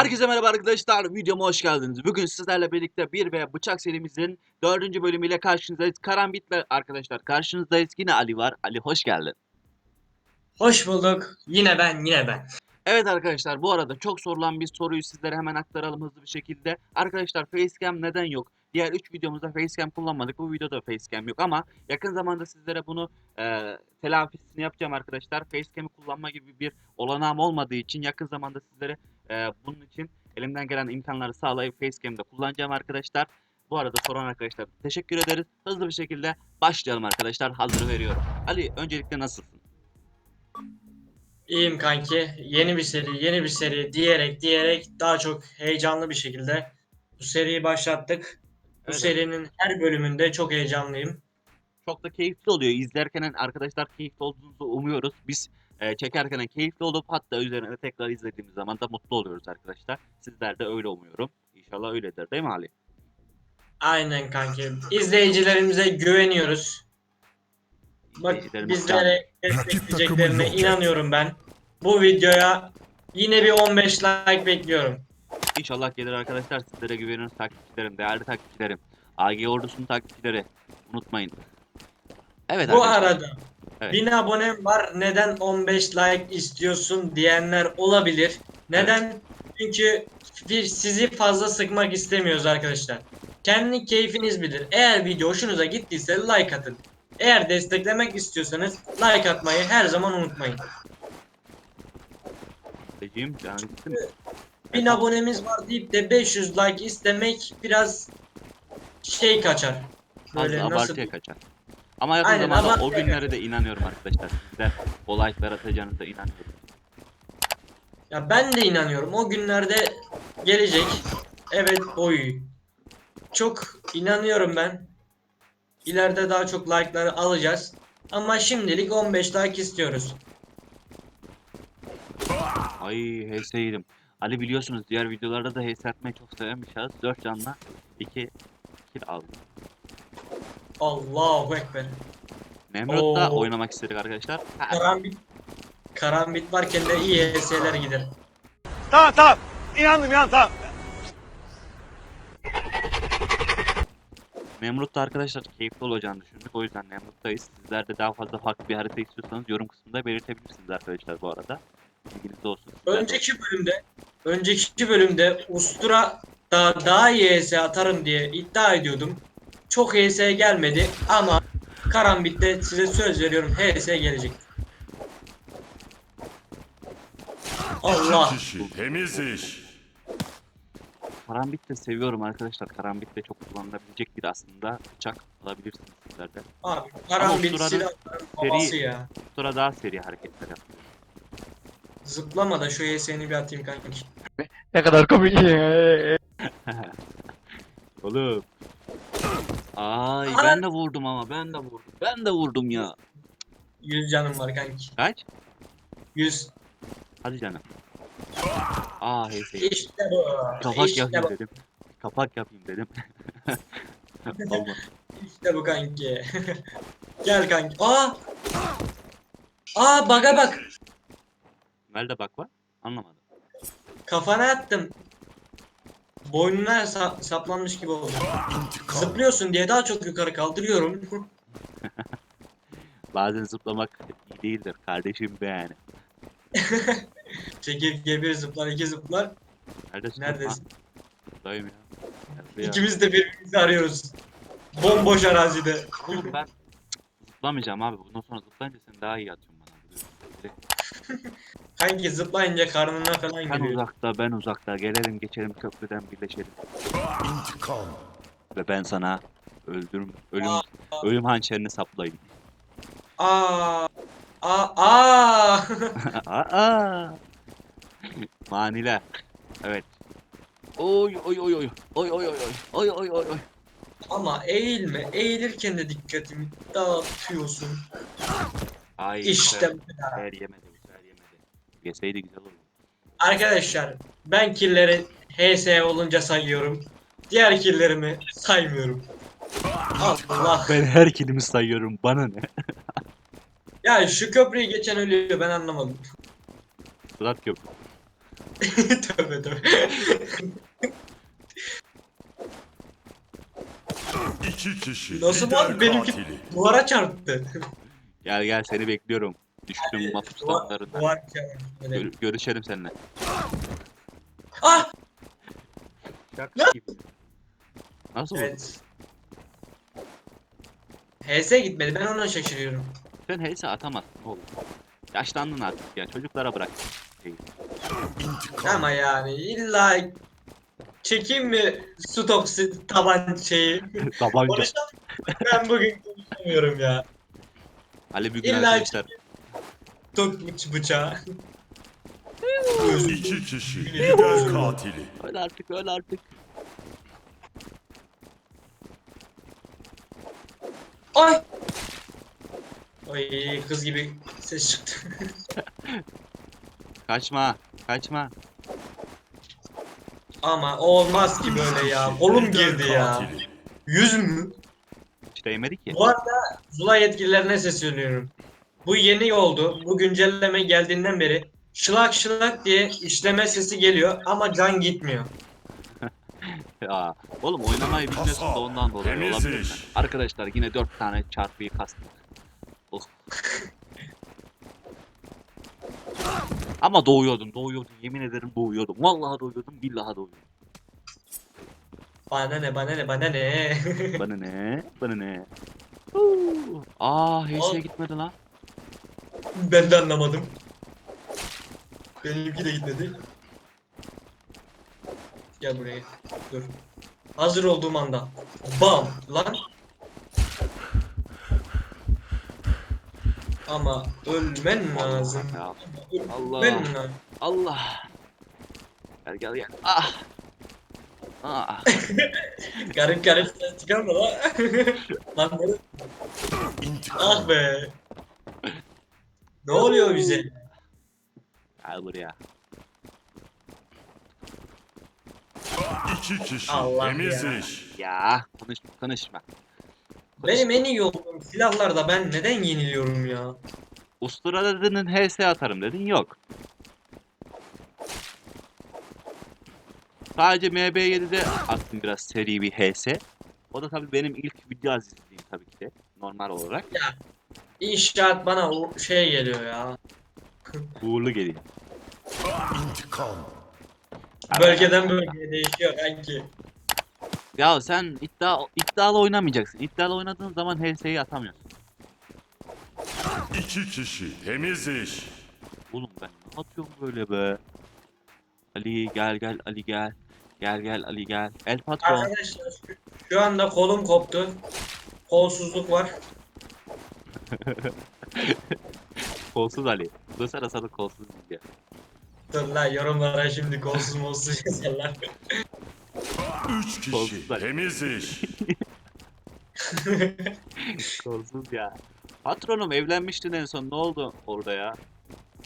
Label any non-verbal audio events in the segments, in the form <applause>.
Herkese merhaba arkadaşlar. Videoma hoş geldiniz. Bugün sizlerle birlikte bir ve bıçak serimizin dördüncü bölümüyle karşınızdayız. Karambit'le arkadaşlar karşınızdayız. Yine Ali var. Ali hoş geldin. Hoş bulduk. Yine ben, yine ben. Evet arkadaşlar bu arada çok sorulan bir soruyu sizlere hemen aktaralım hızlı bir şekilde. Arkadaşlar facecam neden yok? Diğer 3 videomuzda facecam kullanmadık. Bu videoda facecam yok ama yakın zamanda sizlere bunu e, telafisini yapacağım arkadaşlar. Facecam'i kullanma gibi bir olanağım olmadığı için yakın zamanda sizlere e, bunun için elimden gelen imkanları sağlayıp facecam'de kullanacağım arkadaşlar. Bu arada soran arkadaşlar teşekkür ederiz. Hızlı bir şekilde başlayalım arkadaşlar. Hazır veriyorum. Ali öncelikle nasılsın? İyiyim kanki. Yeni bir seri, yeni bir seri diyerek diyerek daha çok heyecanlı bir şekilde bu seriyi başlattık. Bu Evet. serinin her bölümünde çok heyecanlıyım. çok da keyifli oluyor. İzlerken arkadaşlar keyifli olduğunuzu umuyoruz. Biz e, çekerken keyifli olup hatta üzerine tekrar izlediğimiz zaman da mutlu oluyoruz arkadaşlar. Sizler de öyle umuyorum. İnşallah öyledir değil mi Ali? Aynen kanki. İzleyicilerimize güveniyoruz. Bak bizlere destekleyeceklerine inanıyorum ben. Bu videoya yine bir 15 like bekliyorum. İnşallah gelir arkadaşlar. Sizlere güveniyoruz takipçilerim, değerli takipçilerim. AG ordusunun takipçileri. Unutmayın. Evet Bu arkadaşlar. arada Evet. 1000 abonem var neden 15 like istiyorsun diyenler olabilir. Neden? Çünkü bir sizi fazla sıkmak istemiyoruz arkadaşlar. Kendi keyfiniz bilir. Eğer video hoşunuza gittiyse like atın. Eğer desteklemek istiyorsanız like atmayı her zaman unutmayın. Dediğim gitsin. 1000 abonemiz var deyip de 500 like istemek biraz şey kaçar. Böyle Fazla nasıl abartıya kaçar. Ama yakın Aynen, zamanda o abartıya günlere de inanıyorum arkadaşlar. Sizler o like'lar atacağınıza inanıyorum. Ya ben de inanıyorum. O günlerde gelecek. Evet oy. Çok inanıyorum ben. İleride daha çok like'ları alacağız. Ama şimdilik 15 like istiyoruz. Ay HS yedim. Ali biliyorsunuz diğer videolarda da HS atmayı çok seven bir şahıs. 4 canla 2 kill aldı. Allahu ekber. Nemrut'ta Oo. oynamak istedik arkadaşlar. Ha, Karambit Karambit varken de iyi HS'ler gider. Tamam tamam. İnandım ya tamam. Nemrut'ta arkadaşlar keyifli olacağını düşündük. O yüzden Nemrut'tayız. Sizler de daha fazla farklı bir harita istiyorsanız yorum kısmında belirtebilirsiniz arkadaşlar bu arada. Bilginiz olsun. Sizler de- Önceki bölümde önceki bölümde Ustura da daha iyi HS atarım diye iddia ediyordum. Çok HS gelmedi ama Karambit'te size söz veriyorum HS gelecek. Allah. Kişi temiz iş. Karambit de seviyorum arkadaşlar. Karambit de çok kullanılabilecek bir aslında bıçak alabilirsiniz sizler de. Abi Karambit silahların babası ya. Sonra daha seri hareketler yapıyor. Zıplama da şu HS'ni bir atayım kanki. Ne kadar komik. <laughs> Oğlum. Ay Aa! ben de vurdum ama ben de vurdum. Ben de vurdum ya. 100 canım var kanki. Kaç? 100. Hadi canım. Aa HS. İşte bu. Kapak işte yapayım bu. dedim. Kapak yapayım dedim. <laughs> Olmadı. İşte bu kanki. <laughs> Gel kanki. Aa! Aa baga bak. Nerede bak var? Anlamadım. Kafana attım. Boynuna sa- saplanmış gibi oldu. Zıplıyorsun diye daha çok yukarı kaldırıyorum. <laughs> Bazen zıplamak iyi değildir kardeşim be yani. <laughs> Çekirge bir zıplar, iki zıplar. Neredesin? Neredesin? Ha, buradayım ya. Nerede ya? İkimiz de birbirimizi arıyoruz. Bomboş arazide. Oğlum ben zıplamayacağım abi. Bundan sonra zıplayınca sen daha iyi. Direkt. Kanki zıplayınca karnına falan giriyor. uzakta ben uzakta gelelim geçelim köprüden birleşelim. İntikam. Ve ben sana öldürüm ölüm Aa. ölüm hançerini saplayayım. Aa! Aa! Aa! <laughs> Aa! Maniler. Evet. Oy oy oy oy. Oy oy oy oy. Oy oy oy oy. Ama eğilme. Eğilirken de dikkatimi dağıtıyorsun. Ay İşte bu bu kadar. sefer yemedi bu sefer yemedi. Yeseydi güzel olurdu. Arkadaşlar ben killeri HS olunca sayıyorum. Diğer killerimi saymıyorum. Allah. Ben her kilimi sayıyorum bana ne? <laughs> Ya şu köprüyü geçen ölüyor ben anlamadım. Fırat köprü. <laughs> tövbe tövbe. İki kişi. Nasıl lan? Benimki duvara çarptı. Gel gel seni bekliyorum. Düştüm mahpus Duvar, damlarında. duvar. Gör- görüşelim seninle. Ah! Şaka gibi. Nasıl oldu? Evet. HS gitmedi. Ben ona şaşırıyorum. Sen heyse atamazsın oğlum. Yaşlandın artık ya. Çocuklara bırak. Ama yani illa çekeyim mi stok si- taban şeyi? <laughs> Tabanca. Konuşalım. ben bugün konuşamıyorum ya. Ali bir gün İlla arkadaşlar. Tok bıç bıçağı. İki kişi. Lider katili. Öl artık öl artık. Ay! Ay kız gibi ses çıktı. <laughs> Kaçma. Kaçma. Ama olmaz ki böyle ya. Kolum girdi ya. Yüz mü? Hiç değmedi ki. Bu arada Zula yetkililerine sesleniyorum. Bu yeni oldu. Bu güncelleme geldiğinden beri şılak şılak diye işleme sesi geliyor ama can gitmiyor. <laughs> Ya, oğlum oynamayı bilmiyorsun da ondan dolayı Temiz olabilir. iş. mi? Arkadaşlar yine 4 tane çarpıyı kastık. Oh. <laughs> Ama doğuyordum, doğuyordum. Yemin ederim doğuyordum. Vallahi doğuyordum, billahi doğuyordum. Bana ne bana ne bana ne. Bana ne? Bana ne? Huu. Aa, HS'ye Oğlum. gitmedi lan. Ben de anlamadım. Benimki de gitmedi. Gel buraya. Dur. Hazır olduğum anda. Bam! Lan! Ama ölmen lazım. Ölmen Allah. lazım. Allah. Gel gel gel. Ah. Ah. <laughs> Garip garip ses çıkarma lan. <laughs> lan böyle- ah be. Ne oluyor bize? Gel buraya. İki kişi. Allah Temiz ya. iş. Ya konuşma konuşma. Benim en iyi olduğum silahlarda ben neden yeniliyorum ya? Ustura dedin HS atarım dedin yok. Sadece MB7'de attım biraz seri bir HS. O da tabii benim ilk video azizliğim tabii ki de normal olarak. İnşaat bana o şey geliyor ya. Uğurlu geliyor. İntikam. Bölgeden bölgeye değişiyor kanki. Ya sen iddia iddialı oynamayacaksın. İddialı oynadığın zaman HS'yi atamıyorsun. İki kişi. Temiz iş. Oğlum ben ne atıyorum böyle be? Ali gel gel Ali gel. Gel gel Ali gel. El patron. Arkadaşlar şu, şu anda kolum koptu. Kolsuzluk var. <laughs> Kolsuz Ali. Bu sıra sana kolsuz diye. Dur lan yorumlara şimdi kolsuz molsuz yazarlar. Üç kişi. Kolsuzlar. Temiz iş. <laughs> Kolsuz ya. Patronum evlenmiştin en son ne oldu orada ya?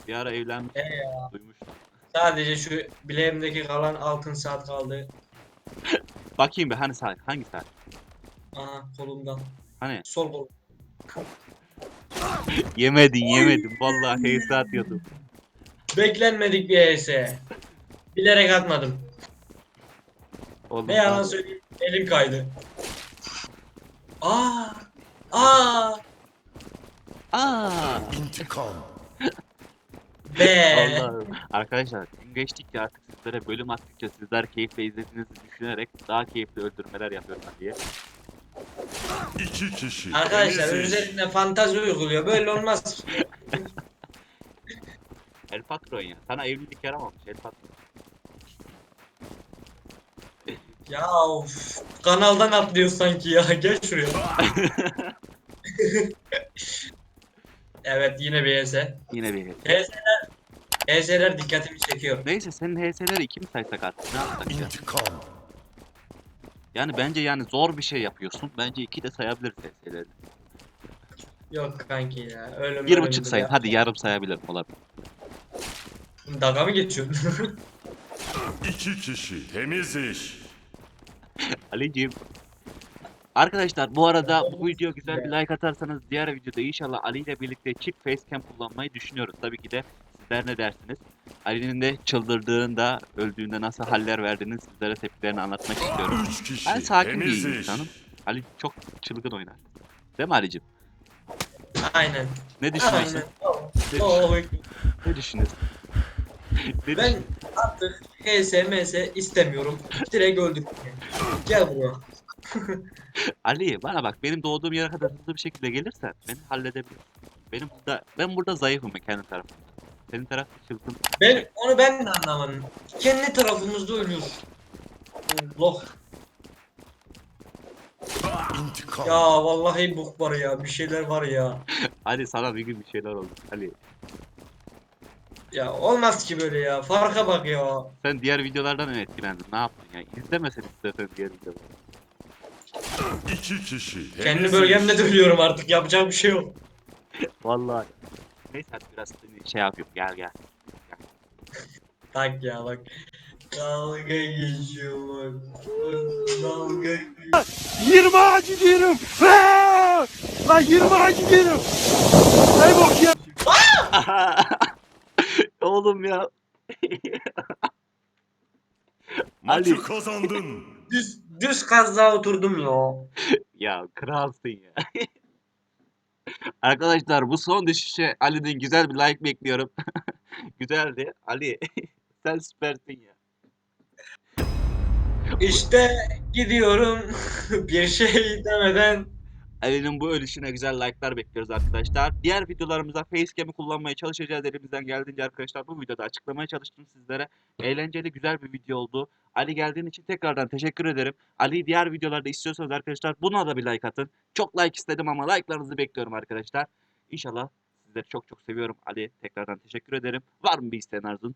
Bir ara evlenmiş. He ya. Duymuştum. Sadece şu bileğimdeki kalan altın saat kaldı. <laughs> Bakayım bir hani saat? Hangi saat? Aha kolumdan. Hani? Sol kolum. <laughs> Yemedin yemedin. Vallahi HS atıyordum. Beklenmedik bir ES. Bilerek atmadım. Oğlum, Ne yalan söyleyeyim elim kaydı. Aa! Aa! Aa! İntikam. <laughs> Be! Allah'ım. Arkadaşlar gün geçtikçe artık sizlere bölüm attıkça sizler keyifle izlediğinizi düşünerek daha keyifli öldürmeler yapıyorum diye. İki kişi. Arkadaşlar Temiz iş. üzerinde fantazi uyguluyor. Böyle olmaz. <laughs> El patron ya. Sana evlilik yaramamış el patron. ya of. Kanaldan atlıyor sanki ya. Gel şuraya. <laughs> evet yine bir ES. Yine bir ES'ler, ES'ler dikkatimi çekiyor. Neyse senin HS'leri iki mi saysak artık ne yapsak ya? İntikam. Yani bence yani zor bir şey yapıyorsun. Bence iki de sayabiliriz HS'leri. Yok kanki ya. Ölüm Bir ölüm buçuk sayın. Hadi yarım sayabilirim olabilir. Dalga mı geçiyorsun? <laughs> İki kişi. Temiz iş. <laughs> Ali'ciğim. Arkadaşlar bu arada bu video güzel bir like atarsanız diğer videoda inşallah Ali ile birlikte çift facecam kullanmayı düşünüyoruz. Tabii ki de Sizler ne dersiniz? Ali'nin de çıldırdığında, öldüğünde nasıl haller verdiğini sizlere tepkilerini anlatmak istiyorum. Ben sakin bir insanım. Ali çok çılgın oynar. Değil mi Ali'cim? Aynen. Ne düşünüyorsun? Aynen. Oh, Ne, oh. ne düşünüyorsun? ne Ben artık HS MS istemiyorum. Direkt öldür. Gel buraya. <laughs> Ali bana bak benim doğduğum yere kadar hızlı bir şekilde gelirsen beni halledebilirsin. Benim burada ben burada zayıfım ben kendi tarafımda. Senin taraf çılgın. Ben onu ben de anlamadım. Kendi tarafımızda ölüyoruz. Allah. İntikam. Ya vallahi bok var ya. Bir şeyler var ya. <laughs> Ali sana bir gün bir şeyler oldu. Ali Ya olmaz ki böyle ya. Farka bak ya. sen diğer videolardan mı etkilendin? Ne yaptın ya? İzlemesen istersen diğer videoları. İki kişi. Kendi iş. bölgemde de ölüyorum artık. Yapacak bir şey yok. <laughs> Vallahi. Neyse hadi biraz şey yapıyorum. Gel gel. Tak ya bak. Dalga geçiyor bak. Dalga <laughs> geçiyor. 20 ağacı diyorum. Lan 20 ağacı diyorum. Ay bok ya. <laughs> Oğlum ya. <laughs> Maçı Ali. kazandın. Düz, düz kazlığa oturdum ya. Ya kralsın ya. Arkadaşlar bu son düşüşe Ali'nin güzel bir like bekliyorum. <laughs> Güzeldi. Ali <laughs> sen süpersin ya. İşte gidiyorum. <laughs> bir şey demeden Ali'nin bu ölüşüne güzel like'lar bekliyoruz arkadaşlar. Diğer videolarımızda facecam'i kullanmaya çalışacağız elimizden geldiğince arkadaşlar. Bu videoda açıklamaya çalıştım sizlere. Eğlenceli güzel bir video oldu. Ali geldiğin için tekrardan teşekkür ederim. Ali diğer videolarda istiyorsanız arkadaşlar buna da bir like atın. Çok like istedim ama like'larınızı bekliyorum arkadaşlar. İnşallah sizleri çok çok seviyorum. Ali tekrardan teşekkür ederim. Var mı bir isteğin Arzun?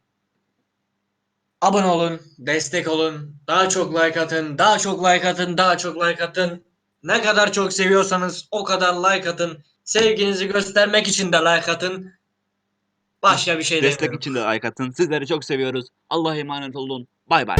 abone olun, destek olun, daha çok like atın, daha çok like atın, daha çok like atın. Ne kadar çok seviyorsanız o kadar like atın. Sevginizi göstermek için de like atın. Başka bir şey Destek demiyorum. için de like atın. Sizleri çok seviyoruz. Allah'a emanet olun. Bay bay.